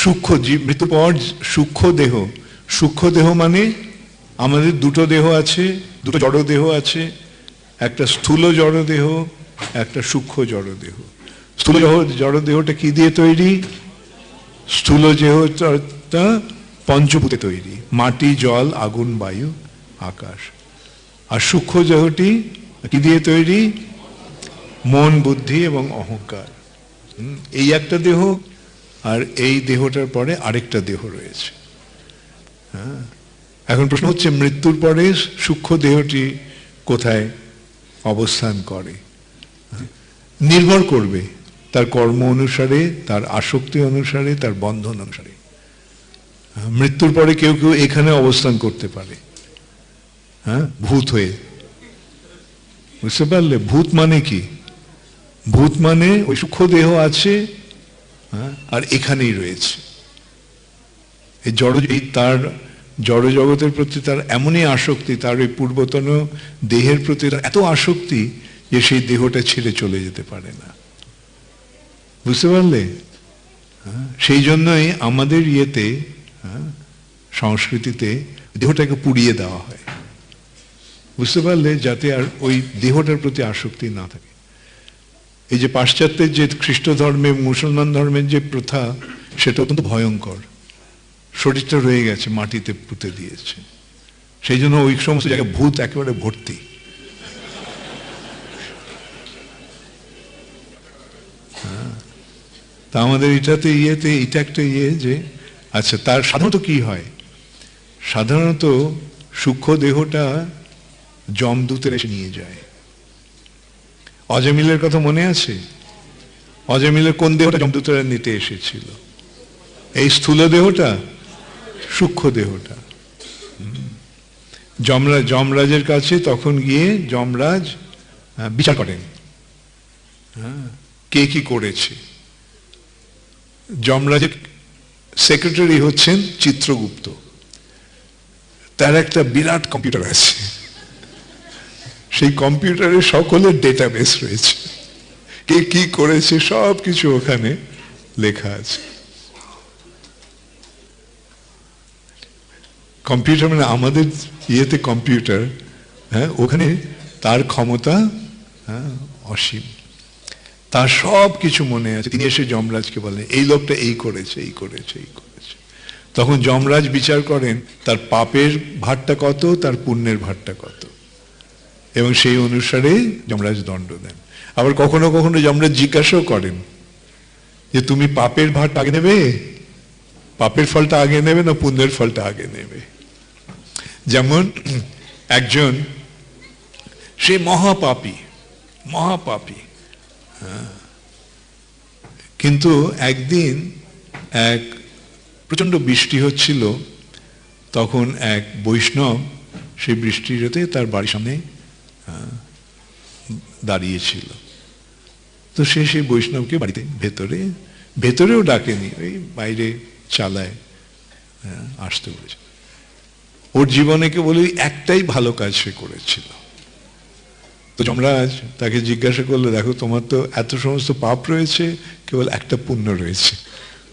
সূক্ষ্ম জীব মৃত্যুর পর সূক্ষ্ম দেহ। সূক্ষ্ম দেহ মানে আমাদের দুটো দেহ আছে, দুটো জড় দেহ আছে, একটা স্থূল জড় দেহ, একটা সূক্ষ্ম জড় দেহ। স্থূল জড় দেহটা কি দিয়ে তৈরি? স্থূল দেহটা পঞ্চভূতে তৈরি, মাটি, জল, আগুন, বায়ু, আকাশ। আর সূক্ষ্ম দেহটি কি দিয়ে তৈরি? মন, বুদ্ধি এবং অহংকার। এই একটা দেহ আর এই দেহটার পরে আরেকটা দেহ রয়েছে। হ্যাঁ? এখন প্রশ্ন হচ্ছে মৃত্যুর পরে সূক্ষ্ম দেহটি কোথায় অবস্থান করে? হ্যাঁ, নির্ভর করবে তার কর্ম অনুসারে তার আসক্তি অনুসারে তার বন্ধন অনুসারে। হ্যাঁ, মৃত্যুর পরে কেউ কেউ এখানে অবস্থান করতে পারে। হ্যাঁ? ভূত হয়ে। বুঝতে পারলে? ভূত মানে কি? ভূত মানে ওই সূক্ষ্ম দেহ আছে আর এখানেই রয়েছে। এই জড় এই তার জড় জগতের প্রতি তার এমনই আসক্তি তার ওই পূর্বতন দেহের প্রতি এত আসক্তি যে সেই দেহটা ছেড়ে চলে যেতে পারে না। বুঝতে পারলে? হ্যাঁ, সেই জন্যই আমাদের ইয়েতে হ্যাঁ, সংস্কৃতিতে দেহটাকে পুড়িয়ে দেওয়া হয়। বুঝতে পারলে? যাতে আর ওই দেহটার প্রতি আসক্তি না থাকে। এই যে পাশ্চাত্যের যে খ্রিস্ট ধর্মে, মুসলমান ধর্মের যে প্রথা, সেটা অত্যন্ত ভয়ঙ্কর। শরীরটা রয়ে গেছে, মাটিতে পুঁতে দিয়েছে। সেই জন্য ওই সমস্ত জায়গায় ভূত একেবারে ভর্তি। হ্যাঁ। তা আমাদের এটাতে ইয়েতে, এটা একটা ইয়ে যে আচ্ছা তার সাধারণত কি হয়? সাধারণত সূক্ষ্ম দেহটা জমদূতের এসে নিয়ে যায়। অজামিলের কথা মনে আছে? অজামিলের কোন দেহটা জমদূতেরা নিতে এসেছিল? এই স্থূল দেহটা সূক্ষ্ম দেহটা? যমরাজ যমরাজের কাছে তখন গিয়ে যমরাজ বিচার করেন। হ্যাঁ, কে কি করেছে? যমরাজের সেক্রেটারি হচ্ছেন চিত্রগুপ্ত। তার একটা বিরাট কম্পিউটার আছে। সেই কম্পিউটারে সকলের ডেটাবেস রয়েছে। কে কি করেছে সব কিছু ওখানে লেখা আছে। কম্পিউটার মানে আমাদের ইয়েতে কম্পিউটার হ্যাঁ ওখানে তার ক্ষমতা হ্যাঁ অসীম। তার সব কিছু মনে আছে। তিনি এসে যমরাজকে বলেন এই লোকটা এই করেছে এই করেছে এই করেছে। তখন যমরাজ বিচার করেন, তার পাপের ভারটা কত, তার পুণ্যের ভারটা কত। এবং সেই অনুসারে যমরাজ দণ্ড দেন আবার কখনো কখনো যমরাজ জিজ্ঞাসাও করেন যে, তুমি পাপের ভারটা আগে নেবে পাপের ফলটা আগে নেবে না পুণ্যের ফলটা আগে নেবে যেমন একজন, সে মহাপাপী মহাপাপী হ্যাঁ। কিন্তু একদিন এক প্রচণ্ড বৃষ্টি হচ্ছিল, তখন এক বৈষ্ণব সেই বৃষ্টিতে তার বাড়ির সামনে দাঁড়িয়েছিল। তো সে সেই বৈষ্ণবকে বাড়িতে ভেতরে, ভেতরেও ডাকেনি ওই বাইরে চালায় আসতে বলেছে। ওর জীবনে কেবল ওই একটাই ভালো কাজ সে করেছিল। তো যমরাজ তাকে জিজ্ঞাসা করল, দেখো, তোমার তো এত সমস্ত পাপ রয়েছে, কেবল একটা পুণ্য রয়েছে,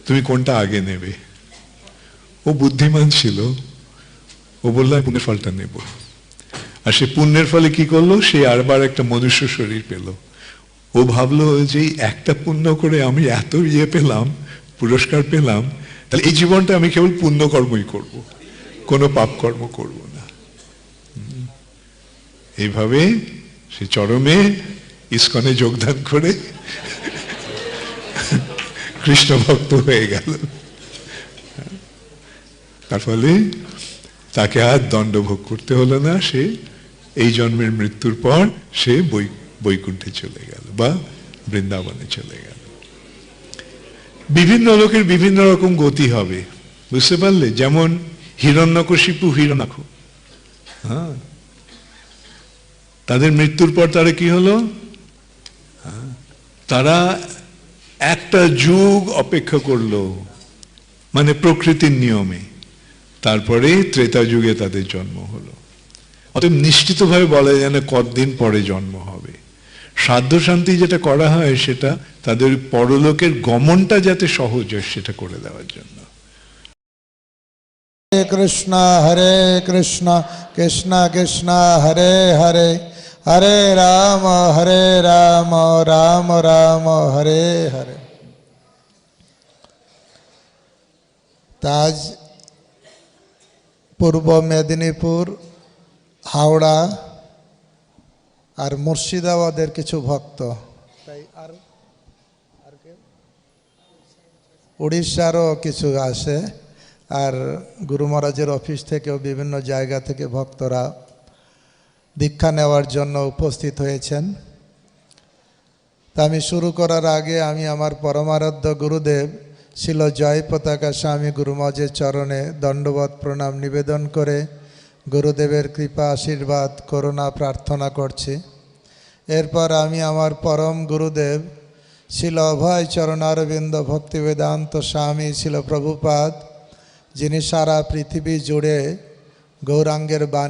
তুমি কোনটা আগে নেবে? ও বুদ্ধিমান ছিল। ও বলল, আমি পুণ্যের ফলটা নেব। আর সে পুণ্যের ফলে কি করল? সে আরবার একটা মনুষ্য শরীর পেল। ও ভাবলো যে একটা পুণ্য করে আমি এত ইয়ে পেলাম, পুরস্কার পেলাম, তাহলে এই জীবনটা আমি কেবল পুণ্য কর্মই করব, কোনো পাপ কর্ম করব না। এইভাবে সে চরমে ইস্কনে যোগদান করে কৃষ্ণ ভক্ত হয়ে গেল। তার ফলে তাকে আর দণ্ড ভোগ করতে হলো না সে এই জন্মের মৃত্যুর পর সে বৈ বৈকুণ্ঠে চলে গেল বা বৃন্দাবনে চলে গেল। বিভিন্ন লোকের বিভিন্ন রকম গতি হবে বুঝতে পারলে? যেমন হিরণ্যকশিপু হিরণাক্ষ। হ্যাঁ। তাদের মৃত্যুর পর তারা কি হলো? হ্যাঁ, তারা একটা যুগ অপেক্ষা করল মানে প্রকৃতির নিয়মে। তারপরে ত্রেতা যুগে তাদের জন্ম হলো। অতএব নিশ্চিতভাবে বলা যায় না কতদিন পরে জন্ম হবে। সাধ্য শান্তি যেটা করা হয় সেটা তাদের পরলোকের গমনটা যাতে সহজ হয় সেটা করে দেওয়ার জন্য। হরে কৃষ্ণ হরে কৃষ্ণ কৃষ্ণ কৃষ্ণ, হরে হরে। হরে রাম হরে রাম রাম রাম, হরে হরে। তাজ পূর্ব মেদিনীপুর, হাওড়া আর মুর্শিদাবাদের কিছু ভক্ত। তাই আর উড়িষ্যারও কিছু আসে আর গুরু মহারাজের অফিস থেকেও বিভিন্ন জায়গা থেকে ভক্তরা দীক্ষা নেওয়ার জন্য উপস্থিত হয়েছেন। তা আমি শুরু করার আগে আমি আমার পরমারাধ্য গুরুদেব ছিল জয় পতাকা স্বামী গুরু মহারাজের চরণে দণ্ডবত প্রণাম নিবেদন করে। গুরুদেবের কৃপা, আশীর্বাদ, করুণা প্রার্থনা করছি। এরপর আমি আমার পরম গুরুদেব ছিল অভয় চরণারবিন্দ ভক্তি বেদান্ত স্বামী ছিল প্রভুপাদ, যিনি সারা পৃথিবী জুড়ে গৌরাঙ্গের বাণী